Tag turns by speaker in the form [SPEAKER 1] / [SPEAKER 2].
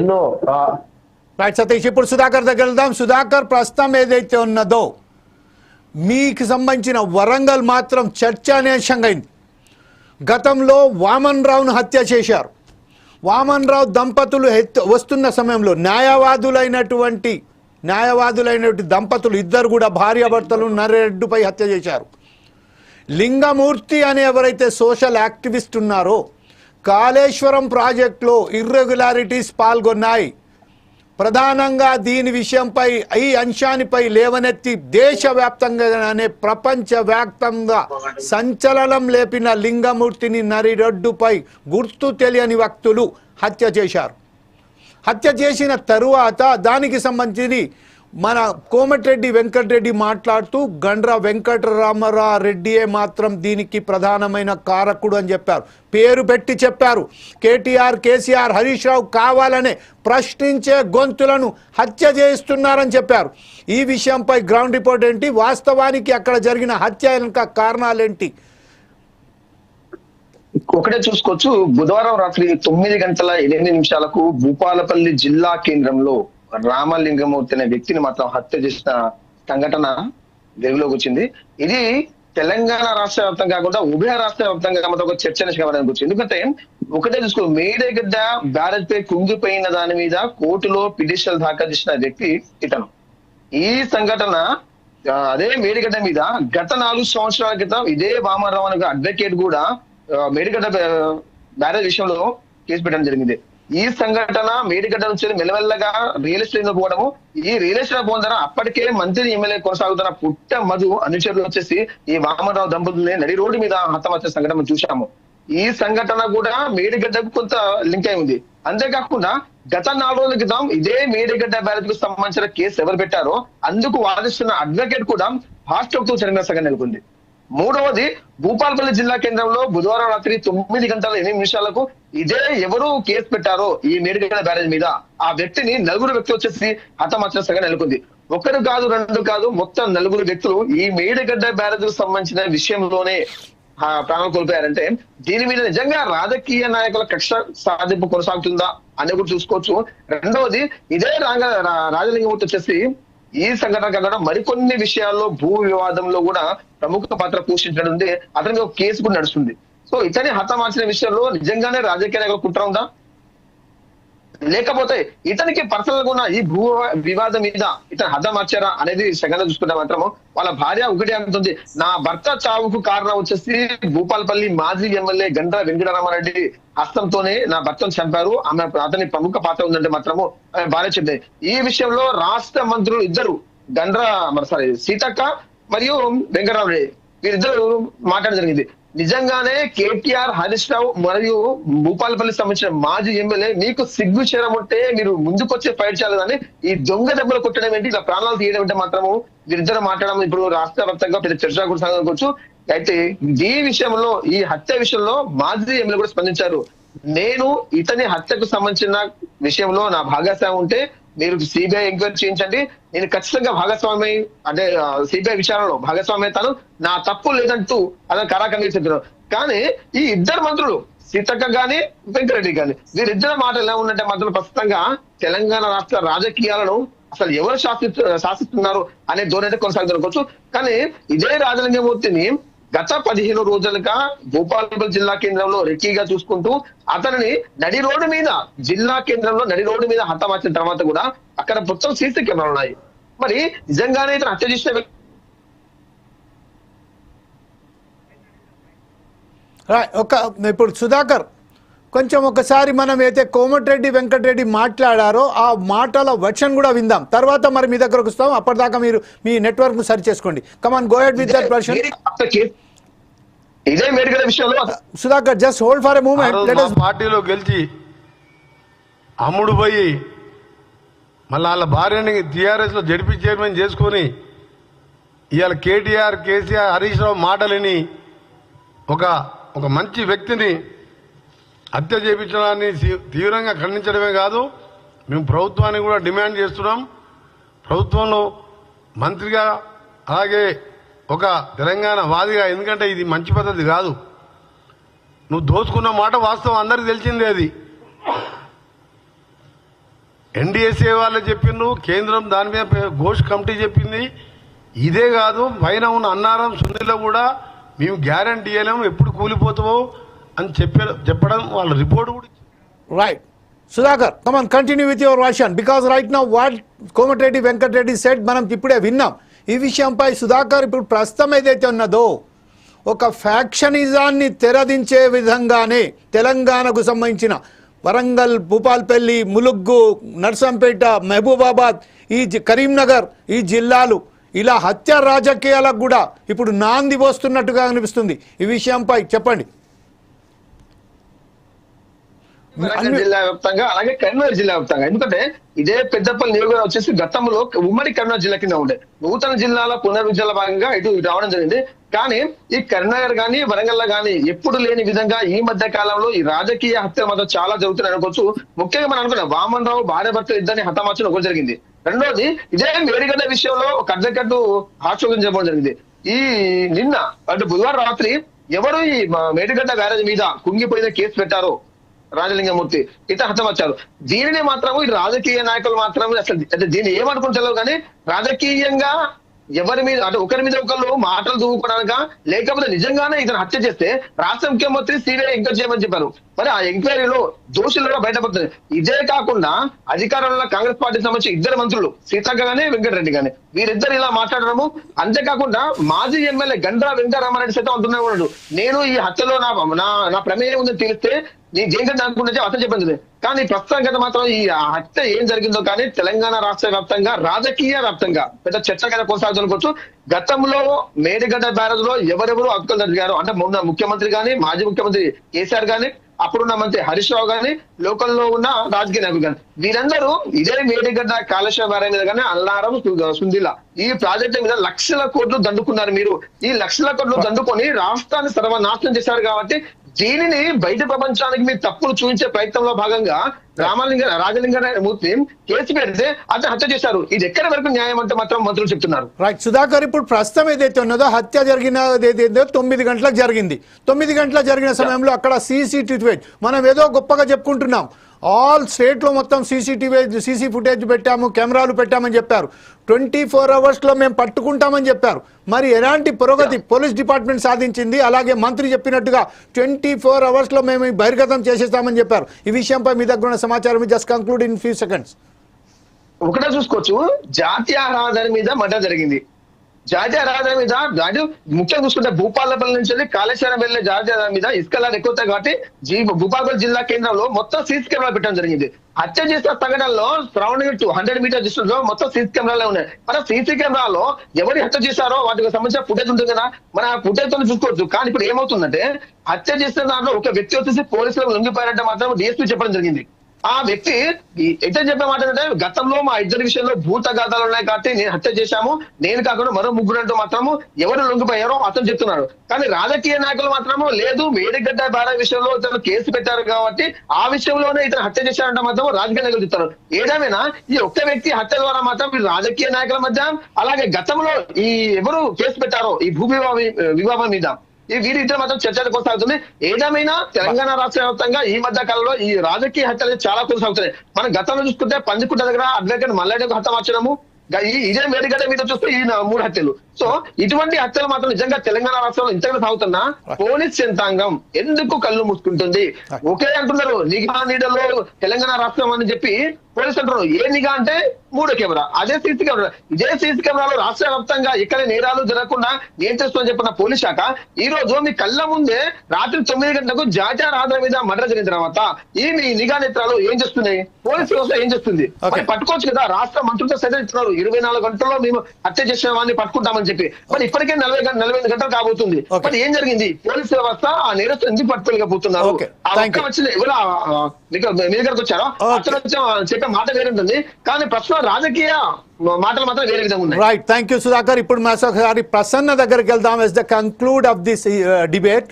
[SPEAKER 1] ఎన్నో
[SPEAKER 2] రైట్ సతీష్ ఇప్పుడు సుధాకర్ దగ్గర వెళ్దాం. సుధాకర్ ప్రస్తుతం ఏదైతే ఉన్నదో మీకు సంబంధించిన వరంగల్ మాత్రం చర్చానీయాంశంగా అయింది. గతంలో వామన్ రావును హత్య చేశారు. వామన్ రావు దంపతులు వస్తున్న సమయంలో న్యాయవాదులైనటువంటి న్యాయవాదులైనటువంటి దంపతులు ఇద్దరు కూడా భార్యాభర్తలు నరెడ్డుపై హత్య చేశారు. లింగమూర్తి అనే ఎవరైతే సోషల్ యాక్టివిస్ట్ ఉన్నారో కాళేశ్వరం ప్రాజెక్టులో ఇర్రెగ్యులారిటీస్ పాల్గొన్నాయి. ప్రధానంగా దీని విషయంపై ఈ అంశానిపై లేవనెత్తి దేశవ్యాప్తంగానే ప్రపంచవ్యాప్తంగా సంచలనం లేపిన లింగమూర్తిని నరిరొడ్డుపై గుర్తు తెలియని వ్యక్తులు హత్య చేశారు. హత్య చేసిన తరువాత దానికి సంబంధించి మన కోమటిరెడ్డి వెంకటరెడ్డి మాట్లాడుతూ గండ్ర వెంకటరామరా రెడ్డియే మాత్రం దీనికి ప్రధానమైన కారకుడు అని చెప్పారు. పేరు పెట్టి చెప్పారు. కేటీఆర్ కేసీఆర్ హరీష్ రావు కావాలనే ప్రశ్నించే గొంతులను హత్య చేయిస్తున్నారని చెప్పారు. ఈ విషయంపై గ్రౌండ్ రిపోర్ట్ ఏంటి? వాస్తవానికి అక్కడ జరిగిన హత్య వెనుక కారణాలేంటి?
[SPEAKER 3] ఒకటే చూసుకోవచ్చు. బుధవారం రాత్రి తొమ్మిది గంటల ఎనిమిది నిమిషాలకు భూపాలపల్లి జిల్లా కేంద్రంలో రామలింగమూర్తి అనే వ్యక్తిని మాత్రం హత్య చేసిన సంఘటన వెలుగులోకి వచ్చింది. ఇది తెలంగాణ రాష్ట్ర వ్యాప్తం కాకుండా ఉభయ రాష్ట్ర వ్యాప్తంగా మాత్రం ఒక చర్చ కావడానికి వచ్చింది ఎందుకంటే ఒకటే చూసుకో మేడగడ్డ బ్యారేజ్ పై కుంగిపోయిన దాని మీద కోర్టులో పిటిషన్ దాఖలు చేసిన వ్యక్తి ఇతను. ఈ సంఘటన అదే మేడిగడ్డ మీద గత నాలుగు సంవత్సరాల క్రితం ఇదే వామరావు అనే అడ్వకేట్ కూడా మేడిగడ్డ బ్యారేజ్ విషయంలో కేసు పెట్టడం జరిగింది. ఈ సంఘటన మేడిగడ్డ నుంచి మెల్లమెల్లగా రియల్ ఎస్టేట్లో పోవడము ఈ రియల్ ఎస్టేట్ పోవడం ద్వారా అప్పటికే మంత్రి ఎమ్మెల్యే కొనసాగుతున్న పుట్ట మధు అనుచరులు వచ్చేసి ఈ వామరావు దంపతుల్ని నడి రోడ్డు మీద హతమర్చిన సంఘటన చూశాము. ఈ సంఘటన కూడా మేడిగడ్డకు కొంత లింక్ అయి ఉంది. అంతేకాకుండా గత నాలుగు రోజుల క్రితం ఇదే మేడిగడ్డ బ్యారేజ్కు సంబంధించిన కేసు ఎవరు పెట్టారో అందుకు వాదిస్తున్న అడ్వకేట్ కూడా హాస్టల్తో చనిపోయిన సంఘటన నెలకొంది. మూడవది భూపాలపల్లి జిల్లా కేంద్రంలో బుధవారం రాత్రి తొమ్మిది గంటల ఎనిమిది నిమిషాలకు ఇదే ఎవరు కేసు పెట్టారో ఈ మేడిగడ్డ బ్యారేజ్ మీద ఆ వ్యక్తిని నలుగురు వ్యక్తులు వచ్చేసి హతమార్చిన నెలకొంది. ఒకరు కాదు రెండు కాదు మొత్తం నలుగురు వ్యక్తులు ఈ మేడిగడ్డ బ్యారేజ్కు సంబంధించిన విషయంలోనే ఆ ప్రాణాలు కోల్పోయారంటే దీని మీద నిజంగా రాజకీయ నాయకుల కక్ష సాధింపు కొనసాగుతుందా అని కూడా చూసుకోవచ్చు. రెండవది ఇదే రాంగ రాజలింగమూర్తి వచ్చేసి ఈ సంఘటన కన్నా మరికొన్ని విషయాల్లో భూ వివాదంలో కూడా ప్రముఖ పాత్ర పోషించడం ఉంది. అతనికి ఒక కేసు కూడా నడుస్తుంది. సో ఇతని హతమార్చిన విషయంలో నిజంగానే రాజకీయ నాయకులు కుట్ర ఉందా? లేకపోతే ఇతనికి పర్సనల్గా ఉన్న ఈ భూ వివాదం మీద ఇతను హద్ద మార్చారా అనేది సెకండ్ చూసుకుంటే మాత్రము. వాళ్ళ భార్య ఒకటి అంటుంది నా భర్త చావుకు కారణం వచ్చేసి భూపాలపల్లి మాజీ ఎమ్మెల్యే గండ్ర వెంకటరామారెడ్డి హస్తంతోనే నా భర్తను చంపారు. ఆమె అతని ప్రముఖ పాత్ర ఉందంటే మాత్రము ఆమె భార్య చెప్పింది. ఈ విషయంలో రాష్ట్ర మంత్రులు ఇద్దరు గండ్ర మరి సారీ సీతక్క మరియు వెంకటరామరెడ్డి వీరిద్దరు మాట్లాడడం జరిగింది. నిజంగానే కేటీఆర్ హరీష్ రావు మరియు భూపాలపల్లి సంబంధించిన మాజీ ఎమ్మెల్యే మీకు సిగ్గు చేరం ఉంటే మీరు ముందుకొచ్చే ఫైట్ చేయాలని కానీ ఈ దొంగ దెబ్బలు కొట్టడం ఏంటి? ఇలా ప్రాణాలు తీయడం అంటే మాత్రము వీరిద్దరు మాట్లాడడం ఇప్పుడు రాష్ట్ర వ్యాప్తంగా పెద్ద చర్చ కూడా అయితే ఈ విషయంలో ఈ హత్య విషయంలో మాజీ ఎమ్మెల్యే కూడా స్పందించారు. నేను ఇతని హత్యకు సంబంధించిన విషయంలో నా భాగస్వామి ఉంటే మీరు సిబిఐ ఎంక్వైరీ చేయించండి. నేను ఖచ్చితంగా భాగస్వామి అంటే సిబిఐ విచారణలో భాగస్వామి అవుతాను. నా తప్పు లేదంటూ అతను కరాఖంగా చెప్తున్నారు. కానీ ఈ ఇద్దరు మంత్రులు సీతక్క గాని వెంకరెడ్డి గాని వీరిద్దరి మాటలు ఎలా ఉందంటే మాత్రం ప్రస్తుతంగా తెలంగాణ రాష్ట్ర రాజకీయాలను అసలు ఎవరు శాసి శాసిస్తున్నారు అనే ధోరణి అయితే కొనసాగుతున్నారు కానీ ఇదే రాజలింగమూర్తిని గత పదిహేను రోజులుగా భూపాలపల్లి జిల్లా కేంద్రంలో రెక్కీగా చూసుకుంటూ అతనిని నడి రోడ్డు మీద జిల్లా కేంద్రంలో నడి రోడ్డు మీద హతమార్చిన తర్వాత కూడా అక్కడ మొత్తం సీసీ కెమెరాలు ఉన్నాయి. మరి నిజంగానే ఇతను హత్య చేసిన వ్యక్తి
[SPEAKER 2] ఒక ఇప్పుడు సుధాకర్ కొంచెం ఒకసారి మనం అయితే కోమటిరెడ్డి వెంకటరెడ్డి మాట్లాడారో ఆ మాటల వర్షన్ కూడా విందాం. తర్వాత మరి మీ దగ్గరకు వస్తాం. అప్పటిదాకా మీరు మీ నెట్వర్క్ సరి చేసుకోండి. Come on go ahead with that version
[SPEAKER 3] ఇదే మేడిగల విషయంలో.
[SPEAKER 2] Sudhakar just hold for a moment let
[SPEAKER 4] పార్టీలో గెలిచి అమ్ముడు పోయి మళ్ళీ వాళ్ళ భార్యని టీఆర్ఎస్లో జడ్పీ చైర్మన్ చేసుకొని ఇవాళ కేటీఆర్ కేసీఆర్ హరీష్ రావు మాటలని ఒక ఒక మంచి వ్యక్తిని హత్య చేయించడాన్ని తీవ్రంగా ఖండించడమే కాదు మేము ప్రభుత్వాన్ని కూడా డిమాండ్ చేస్తున్నాం. ప్రభుత్వంలో మంత్రిగా అలాగే ఒక తెలంగాణ వాదిగా ఎందుకంటే ఇది మంచి పద్ధతి కాదు. నువ్వు దోచుకున్న మాట వాస్తవం అందరికి తెలిసిందే అది. ఎన్డీఎస్ఏ వాళ్ళు చెప్పిండ్రు కేంద్రం దాని మీద ఘోష్ కమిటీ చెప్పింది. ఇదే కాదు పైన ఉన్న అన్నారం సుందిలో కూడా మేము గ్యారంటీ ఇవ్వలేము ఎప్పుడు కూలిపోతామో అని చెప్పారు చెప్పడం వాళ్ళ రిపోర్ట్ కూడా
[SPEAKER 2] right Sudhakar come on continue with your version because right right what Komatireddy Venkatareddy said మనం ఇప్పుడే విన్నాం. ఈ విషయంపై సుధాకర్ ఇప్పుడు ప్రస్తుతం ఏదైతే ఉన్నదో ఒక ఫ్యాక్షనిజాన్ని తెరదించే విధంగానే తెలంగాణకు సంబంధించిన వరంగల్ భూపాల్పల్లి ములుగ్గు నర్సంపేట మహబూబాబాద్ ఈ జి- కరీంనగర్ ఈ జిల్లాలు ఇలా హత్య రాజకీయాలకు కూడా ఇప్పుడు నాంది పోస్తున్నట్టుగా అనిపిస్తుంది. ఈ విషయంపై చెప్పండి
[SPEAKER 3] వరంగల్
[SPEAKER 2] అన్ని-
[SPEAKER 3] జిల్లా వ్యాప్తంగా అలాగే కరీంనగర్ జిల్లా వ్యాప్తంగా. ఎందుకంటే ఇదే పెద్దపల్లి నియోజకవర్గం వచ్చేసి గతంలో ఉమ్మడి కరీంనగర్ జిల్లా కింద ఉండే. నూతన జిల్లాల పునర్విద్యల భాగంగా ఇటు రావడం జరిగింది. కానీ ఈ కరీంనగర్ గానీ వరంగల్ గానీ ఎప్పుడు లేని విధంగా ఈ మధ్య కాలంలో ఈ రాజకీయ హత్యలు మాత్రం చాలా జరుగుతున్నాయి అనుకోవచ్చు. ముఖ్యంగా మనం అనుకున్నాం వామన్ రావు భార్య భర్త ఇద్దరిని హతమార్చడం ఒకటి జరిగింది. రెండోది ఇదే మేడిగడ్డ విషయంలో ఒక అడ్డకట్టు ఆశోకం చెప్పడం జరిగింది. ఈ నిన్న అంటే బుధవారం రాత్రి ఎవరు ఈ మేడిగడ్డ బ్యారేజ్ మీద కుంగిపోయిన కేసు పెట్టారో రాజలింగమూర్తి ఇతర హతమచ్చారు దీనిని మాత్రము ఈ రాజకీయ నాయకులు మాత్రమే అసలు అంటే దీన్ని ఏమనుకుంటారు కానీ రాజకీయంగా ఎవరి మీద అంటే ఒకరి మీద ఒకరు మాటలు దూకోవడానిక లేకపోతే నిజంగానే ఇతను హత్య చేస్తే రాష్ట్ర ముఖ్యమంత్రి సిబిఐ ఎంక్వైరీ చేయమని చెప్పారు. మరి ఆ ఎంక్వైరీలో దోషులుగా బయటపడుతుంది ఇదే కాకుండా అధికారంలో కాంగ్రెస్ పార్టీ సంబంధించి ఇద్దరు మంత్రులు సీతక్క గానీ వెంకటరెడ్డి గాని వీరిద్దరు ఇలా మాట్లాడడము. అంతేకాకుండా మాజీ ఎమ్మెల్యే గండ్రా వెంకటరామారెడ్డి సైతం అంటున్నా ఉన్నాడు నేను ఈ హత్యలో నా నా నా ప్రమేయం ఉందని తెలిస్తే నీ జైలు అనుకుంటే అతను చెప్పింది కానీ ప్రస్తుతం కదా మాత్రం ఈ హత్య ఏం జరిగిందో కానీ తెలంగాణ రాష్ట్ర వ్యాప్తంగా రాజకీయ వ్యాప్తంగా పెద్ద చర్చ కింద కొనసాగుతునుకోవచ్చు గతంలో మేడిగడ్డ బ్యారేజ్లో ఎవరెవరు హక్కులు జరిగారు అంటే మొన్న ముఖ్యమంత్రి కానీ మాజీ ముఖ్యమంత్రి కేసీఆర్ గాని అప్పుడున్న మంత్రి హరీష్ రావు గాని లోకల్లో ఉన్న రాజకీయ నాయకులు గాని. వీరందరూ ఇదే మేడిగడ్డ కాళేశ్వర బ్యారేజ్ మీద కానీ అల్లారం సుందిల. ఈ ప్రాజెక్ట్ మీద లక్షల కోట్లు దండుకున్నారు మీరు. ఈ లక్షల కోట్లు దండుకొని రాష్ట్రాన్ని సర్వనాశనం చేశారు కాబట్టి దీనిని బయట ప్రపంచానికి మీరు తప్పులు చూపించే ప్రయత్నంలో భాగంగా రామలింగ రాజలింగ మూర్తి కేసు పెడితే అతను హత్య చేశారు. ఇది ఎక్కడి వరకు న్యాయం అంటే మాత్రం మంత్రులు చెప్తున్నారు.
[SPEAKER 2] రైట్ సుధాకర్ ఇప్పుడు ప్రస్తుతం ఏదైతే ఉన్నదో హత్య జరిగిన ఏదైతే తొమ్మిది గంటలకు జరిగింది. తొమ్మిది గంటలకు జరిగిన సమయంలో అక్కడ సీసీటీవీ మనం ఏదో గొప్పగా చెప్పుకుంటున్నాం. ఆల్ స్టేట్లో మొత్తం సీసీటీవీ సీసీ ఫుటేజ్ పెట్టాము కెమెరాలు పెట్టామని చెప్పారు. ట్వంటీ ఫోర్ అవర్స్లో మేము పట్టుకుంటామని చెప్పారు. మరి ఎలాంటి పురోగతి పోలీస్ డిపార్ట్మెంట్ సాధించింది? అలాగే మంత్రి చెప్పినట్టుగా ట్వంటీ ఫోర్ అవర్స్లో మేము బహిర్గతం చేసేస్తామని చెప్పారు. ఈ విషయంపై మీ దగ్గర ఉన్న సమాచారం just conclude in few seconds
[SPEAKER 3] ఒకటే చూసుకోవచ్చు. జాతీయ రహదారి మీద మర్డర్ జరిగింది. జాతీయ రహదారి మీద రాజు ముఖ్యంగా చూసుకుంటే భూపాలపల్లి నుంచి వెళ్ళి కాళేశ్వరం వెళ్ళే జాతీయ మీద ఇసుకలా ఎక్కువ కాబట్టి జీ భూపాలపల్లి జిల్లా కేంద్రంలో మొత్తం సీసీ కెమెరా పెట్టడం జరిగింది. హత్య చేసిన సంఘటనలో సరౌండింగ్ టూ హండ్రెడ్ మీటర్ డిస్టెన్స్లో మొత్తం సీసీ కెమెరాలే ఉన్నాయి. మన సీసీ కెమెరాలో ఎవరి హత్య చేశారో వాటికి సంబంధించిన ఫుటేజ్ ఉంటుంది కదా. మన ఫుటేజ్తో చూసుకోవచ్చు. కానీ ఇప్పుడు ఏమవుతుందంటే హత్య చేసిన దాంట్లో ఒక వ్యక్తి వచ్చేసి పోలీసులకు లొంగిపోయారంటే మాత్రం డిఎస్పీ చెప్పడం జరిగింది. ఆ వ్యక్తి ఎట్లా చెప్పే మాట ఏంటంటే గతంలో మా ఇద్దరి విషయంలో భూత గాథాలు ఉన్నాయి కాబట్టి నేను హత్య చేశాము. నేను కాకుండా మరో ముగ్గురు అంటూ మాత్రము ఎవరు లొంగిపోయారో అతను చెప్తున్నాడు. కానీ రాజకీయ నాయకులు మాత్రము లేదు మేడిగడ్డ బార విషయంలో ఇతను కేసు పెట్టారు కాబట్టి ఆ విషయంలోనే ఇతను హత్య చేశారంటే మాత్రం రాజకీయ నాయకులు చెప్తారు ఏదేమైనా ఈ ఒక్క వ్యక్తి హత్య ద్వారా మాత్రం రాజకీయ నాయకుల మధ్య అలాగే గతంలో ఈ ఎవరు కేసు పెట్టారో ఈ భూ వివాహం వివాహం మీద ఈ వీరిద్దరు మాత్రం చర్చ కొనసాగుతుంది. ఏదేమైనా తెలంగాణ రాష్ట్ర వ్యాప్తంగా ఈ మధ్య కాలంలో ఈ రాజకీయ హత్యలు చాలా కొనసాగుతున్నాయి. మనం గతంలో చూసుకుంటే పందికుంట దగ్గర అడ్వకేట్ మల్లారెడ్డి హత్య మార్చడము ఇదే మేడిగడ్డ మీద చూస్తే ఈ మూడు హత్యలు. సో ఇటువంటి హత్యలు మాత్రం నిజంగా తెలంగాణ రాష్ట్రంలో ఇంతగా సాగుతున్నా? పోలీస్ యంత్రాంగం ఎందుకు కళ్ళు మూసుకుంటుంది? ఒకే అంటున్నారు నిఘా నీడలో తెలంగాణ రాష్ట్రం అని చెప్పి పోలీస్ అంటున్నారు. ఏ నిఘా అంటే మూడో కెమెరా అదే సీసీ కెమెరా. ఇదే సీసీ కెమెరాలో రాష్ట్ర వ్యాప్తంగా ఎక్కడ నేరాలు జరగకుండా నియంత్రిస్తుందని చెప్పిన పోలీస్ శాఖ ఈ రోజు మీ కళ్ళ ముందే రాత్రి తొమ్మిది గంటలకు జాతీయ రహదారి మీద మర్డర్ జరిగిన తర్వాత ఈ మీ నిఘా నేత్రాలు ఏం చేస్తున్నాయి పోలీస్ వ్యవస్థ ఏం చేస్తుంది? పట్టుకోవచ్చు కదా రాష్ట్ర మంత్రులతో సైతం ఇస్తున్నారు. ఇరవై నాలుగు గంటల్లో మేము హత్య చేసిన వాడిని పట్టుకుంటామని చెప్పి మరి ఇప్పటికే నలభై నలభై ఐదు గంటలు కాబోతుంది. మరి ఏం జరిగింది? పోలీస్ వ్యవస్థ ఆ నేరస్తు ఎందుకు పట్టుకోలేకపోతున్నారు. ఆ ఒక్క ఎవరు మీ దగ్గరకు వచ్చారో. అతను చెప్పే మాట వేరే ఉంటుంది. కానీ ప్రస్తుతం రాజకీయ మాటలు మాత్రం వేరే విధంగా ఉన్నాయి.
[SPEAKER 2] రైట్ థ్యాంక్ యూ సుధాకర్ ఇప్పుడు మరోసారి ప్రసన్న దగ్గరికి వెళ్దాం. As the conclude of this debate